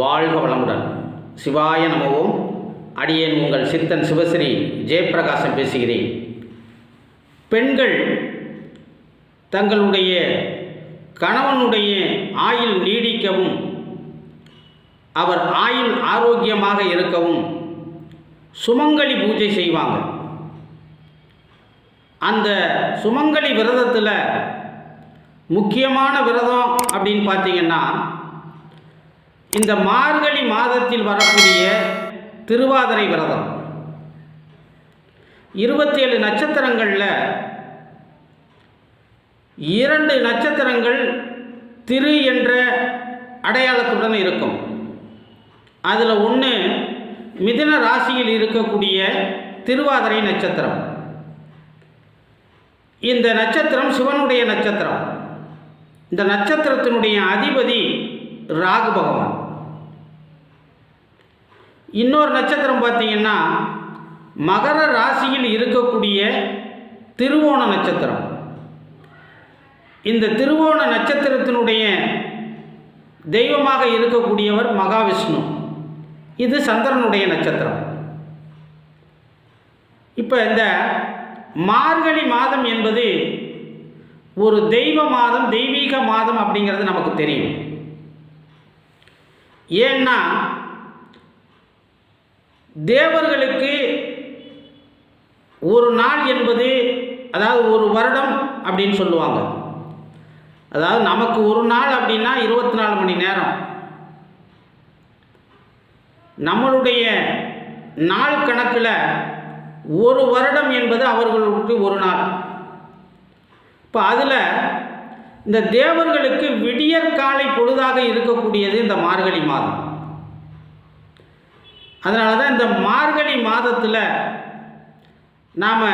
வாழ்க வளமுடன். சிவாய நமவும் அடியேன் உங்கள் சித்தன் சிவஸ்ரீ ஜெயப்பிரகாசம் பேசுகிறேன். பெண்கள் தங்களுடைய கணவனுடைய ஆயுள் நீடிக்கவும் அவர் ஆயுள் ஆரோக்கியமாக இருக்கவும் சுமங்கலி பூஜை செய்வாங்க. அந்த சுமங்கலி விரதத்தில் முக்கியமான விரதம் அப்படின்னு பார்த்தீங்கன்னா இந்த மார்கழி மாதத்தில் வரக்கூடிய திருவாதிரை விரதம். இருபத்தேழு நட்சத்திரங்களில் இரண்டு நட்சத்திரங்கள் திரு என்ற அடையாளத்துடன் இருக்கும். அதில் ஒன்று மிதின ராசியில் இருக்கக்கூடிய திருவாதிரை நட்சத்திரம். இந்த நட்சத்திரம் சிவனுடைய நட்சத்திரம். இந்த நட்சத்திரத்தினுடைய அதிபதி ராகு பகவான். இன்னொரு நட்சத்திரம் பார்த்தீங்கன்னா மகர ராசியில் இருக்கக்கூடிய திருவோண நட்சத்திரம். இந்த திருவோண நட்சத்திரத்தினுடைய தெய்வமாக இருக்கக்கூடியவர் மகாவிஷ்ணு. இது சந்திரனுடைய நட்சத்திரம். இப்போ இந்த மார்கழி மாதம் என்பது ஒரு தெய்வ மாதம் தெய்வீக மாதம் அப்படிங்கிறது நமக்கு தெரியும். ஏன்னா தேவர்களுக்கு ஒரு நாள் என்பது அதாவது ஒரு வருடம் அப்படின்னு சொல்லுவாங்க. அதாவது நமக்கு ஒரு நாள் அப்படின்னா இருபத்தி நாலு மணி நேரம். நம்மளுடைய நாள் கணக்கில் ஒரு வருடம் என்பது அவர்களுக்கு ஒரு நாள். இப்போ அதில் இந்த தேவர்களுக்கு விடியற்காலை பொழுதாக இருக்கக்கூடியது இந்த மார்கழி மாதம். அதனால தான் இந்த மார்கழி மாதத்தில் நாம்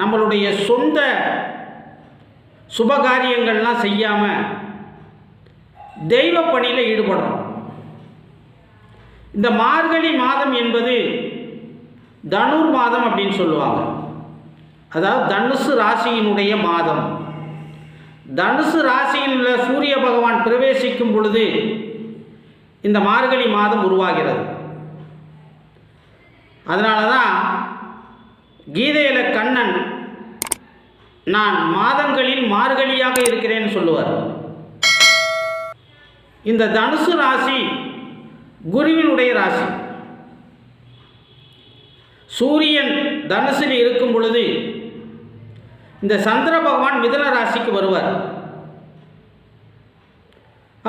நம்மளுடைய சொந்த சுபகாரியங்கள்லாம் செய்யாமல் தெய்வ பணியில் ஈடுபடுறோம். இந்த மார்கழி மாதம் என்பது தனுர் மாதம் அப்படின்னு சொல்லுவாங்க. அதாவது தனுசு ராசியினுடைய மாதம். தனுசு ராசியில் உள்ள சூரிய பகவான் பிரவேசிக்கும் பொழுது இந்த மார்கழி மாதம் உருவாகிறது. அதனால தான் கீதையில் கண்ணன் நான் மாதங்களில் மார்கழியாக இருக்கிறேன்னு சொல்லுவார். இந்த தனுசு ராசி குருவினுடைய ராசி. சூரியன் தனுசில் இருக்கும் பொழுது இந்த சந்திர பகவான் மிதன ராசிக்கு வருவார்.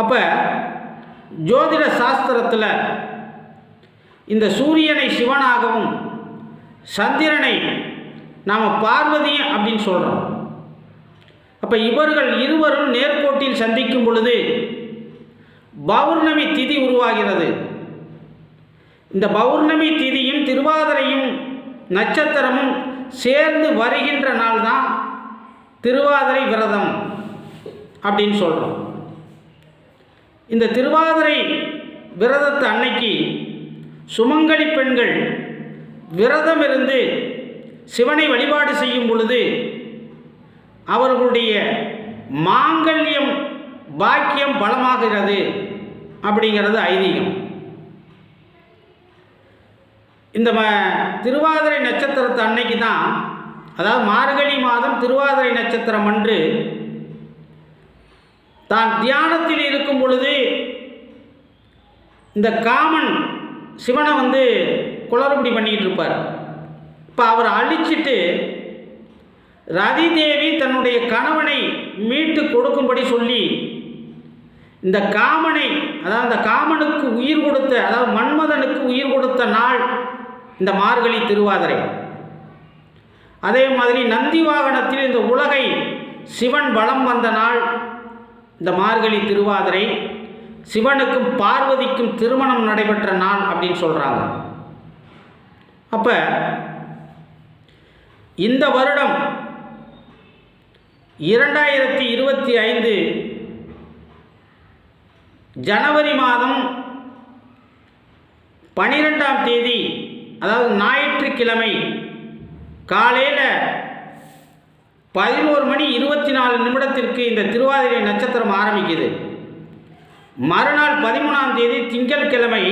அப்போ ஜோதிட சாஸ்திரத்தில் இந்த சூரியனை சிவனாகவும் சந்திரனை நாம் பார்வதி அப்படின்னு சொல்கிறோம் அப்போ இவர்கள் இருவரும் நேர்கோட்டில் சந்திக்கும் பொழுது பௌர்ணமி திதி உருவாகிறது. இந்த பௌர்ணமி திதியும் திருவாதிரையும் நட்சத்திரமும் சேர்ந்து வருகின்ற நாள் தான் திருவாதிரை விரதம் அப்படின்னு சொல்கிறோம் இந்த திருவாதிரை விரதத்து அன்னைக்கு சுமங்கலி பெண்கள் விரதம் இருந்து சிவனை வழிபாடு செய்யும் பொழுது அவர்களுடைய மாங்கல்யம் பாக்கியம் பலமாகிறது அப்படிங்கிறது ஐதீகம். இந்த ம திருவாதிரை நட்சத்திரத்தை அன்னைக்கு தான் அதாவது மார்கழி மாதம் திருவாதிரை நட்சத்திரம் அன்று தான் தியானத்தில் இருக்கும் பொழுது இந்த காமன் சிவனை வந்து குளறுபடி பண்ணிக்கிட்டு இருப்பார். இப்போ அவர் அழிச்சிட்டு ரதி தேவி தன்னுடைய கணவனை மீட்டு கொடுக்கும்படி சொல்லி இந்த காமனை அதாவது அந்த காமனுக்கு உயிர் கொடுத்த அதாவது மன்மதனுக்கு உயிர் கொடுத்த நாள் இந்த மார்கழி திருவாதிரை. அதே மாதிரி நந்தி வாகனத்தில் இந்த உலகை சிவன் வலம் வந்த நாள் இந்த மார்கழி திருவாதிரை. சிவனுக்கும் பார்வதிக்கும் திருமணம் நடைபெற்ற நாள் அப்படின்னு சொல்கிறாங்க அப்போ இந்த வருடம் இரண்டாயிரத்தி இருபத்தி ஐந்து ஜனவரி மாதம் பனிரெண்டாம் தேதி அதாவது ஞாயிற்றுக்கிழமை காலையில் பதினோரு மணி இருபத்தி நாலு நிமிடத்திற்கு இந்த திருவாதிரை நட்சத்திரம் ஆரம்பிக்குது. மறுநாள் பதிமூணாம் தேதி திங்கட்கிழமை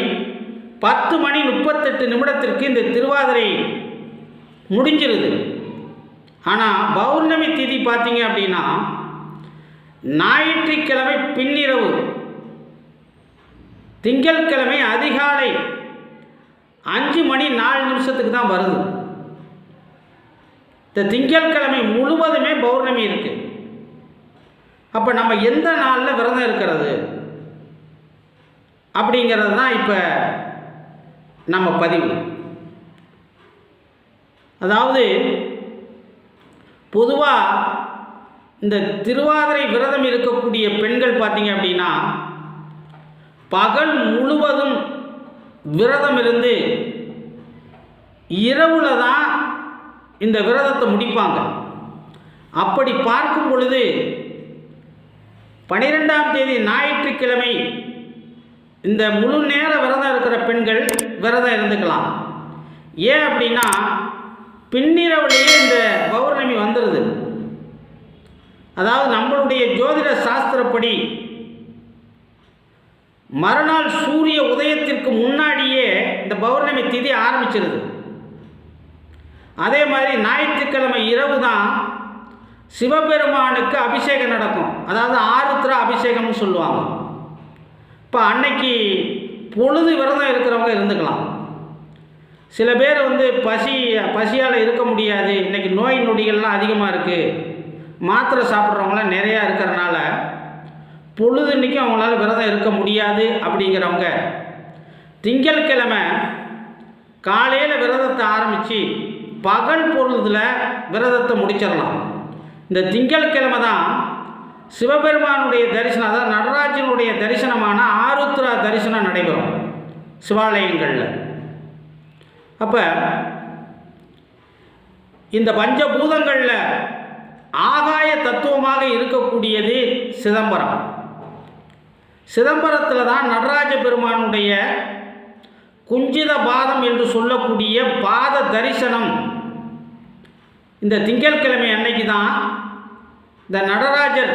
பத்து மணி முப்பத்தெட்டு நிமிடத்திற்கு இந்த திருவாதிரை முடிஞ்சிருது. ஆனால் பௌர்ணமி திதி பார்த்தீங்க அப்படின்னா ஞாயிற்றுக்கிழமை பின்னிரவு. திங்கட்கிழமை அதிகாலை அஞ்சு மணி நாலு நிமிஷத்துக்கு தான் வருது. இந்த திங்கட்கிழமை முழுவதுமே பௌர்ணமி இருக்குது அப்போ நம்ம எந்த நாளில் விரதம் இருக்கிறது? அப்படிங்கிறது தான் இப்போ நம்ம பதிவு. அதாவது பொதுவாக இந்த திருவாதிரை விரதம் இருக்கக்கூடிய பெண்கள் பார்த்தீங்க அப்படின்னா பகல் முழுவதும் விரதம் இருந்து இரவுல தான் இந்த விரதத்தை முடிப்பாங்க. அப்படி பார்க்கும் பொழுது பனிரெண்டாம் தேதி ஞாயிற்றுக்கிழமை இந்த முழு நேர விரதம் இருக்கிற பெண்கள் விரதம் இருந்துக்கலாம். ஏன் அப்படின்னா பின்னிரவுலேயே இந்த பௌர்ணமி வந்துடுது அதாவது நம்மளுடைய ஜோதிட சாஸ்திரப்படி மறுநாள் சூரிய உதயத்திற்கு முன்னாடியே இந்த பௌர்ணமி திதி ஆரம்பிச்சிருது. அதே மாதிரி ஞாயிற்றுக்கிழமை இரவு தான் சிவபெருமானுக்கு அபிஷேகம் நடக்கும். அதாவது ஆருத்ரா அபிஷேகம்னு சொல்லுவாங்க. இப்போ அன்னைக்கு பொழுது விரதம் இருக்கிறவங்க இருந்துக்கலாம். சில பேர் வந்து பசி பசியால் இருக்க முடியாது. இன்றைக்கி நோய் நொடிகள்லாம் அதிகமாக இருக்குது மாத்திரை சாப்பிட்றவங்களாம் நிறையா இருக்கிறனால பொழுது இன்றைக்கி அவங்களால விரதம் இருக்க முடியாது அப்படிங்கிறவங்க. திங்கட்கிழமை காலையில் விரதத்தை ஆரம்பித்து பகல் பொழுதில் விரதத்தை முடிச்சிடலாம். இந்த திங்கட்கிழமை தான் சிவபெருமானுடைய தரிசனம் அதாவது நடராஜனுடைய தரிசனமான ஆருத்ரா தரிசனம் நடைபெறும் சிவாலயங்களில். அப்போ இந்த பஞ்சபூதங்களில் ஆகாய தத்துவமாக இருக்கக்கூடியது சிதம்பரம். சிதம்பரத்தில் தான் நடராஜ பெருமானுடைய குஞ்சித பாதம் என்று சொல்லக்கூடிய பாத தரிசனம். இந்த திங்கட்கிழமை அன்னைக்கு தான் இந்த நடராஜர்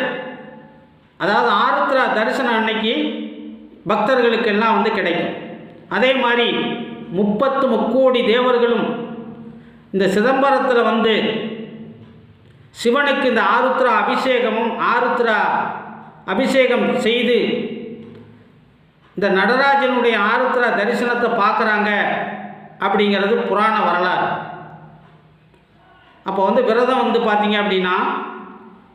அதாவது ஆருத்ரா தரிசனம் அன்னைக்கு பக்தர்களுக்கெல்லாம் வந்து கிடைக்கும். அதே மாதிரி முப்பத்து முக்கோடி தேவர்களும் இந்த சிதம்பரத்தில் வந்து சிவனுக்கு இந்த ஆருத்ரா அபிஷேகமும் ஆருத்ரா அபிஷேகம் செய்து இந்த நடராஜனுடைய ஆருத்ரா தரிசனத்தை பார்க்குறாங்க அப்படிங்கிறது புராண வரலாறு. அப்போ வந்து விரதம் வந்து பார்த்தீங்க அப்படின்னா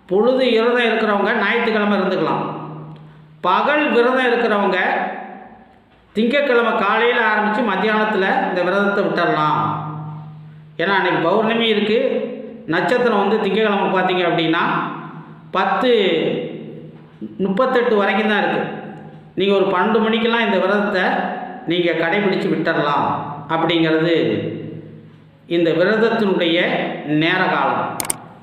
பொழுது விரதம் இருக்கிறவங்க ஞாயிற்றுக்கிழமை இருந்துக்கலாம். பகல் விரதம் இருக்கிறவங்க திங்கக்கிழமை காலையில் ஆரம்பித்து மத்தியானத்தில் இந்த விரதத்தை விட்டுடலாம் ஏன்னா அன்றைக்கி பௌர்ணமி இருக்குது நட்சத்திரம் வந்து திங்கக்கிழமை பார்த்தீங்க அப்படின்னா பத்து முப்பத்தெட்டு வரைக்கும் தான் இருக்குது நீங்கள் ஒரு பன்னெண்டு மணிக்கெல்லாம் இந்த விரதத்தை நீங்கள் கடைபிடித்து விட்டுடலாம் அப்படிங்கிறது இந்த விரதத்தினுடைய நேர காலம்.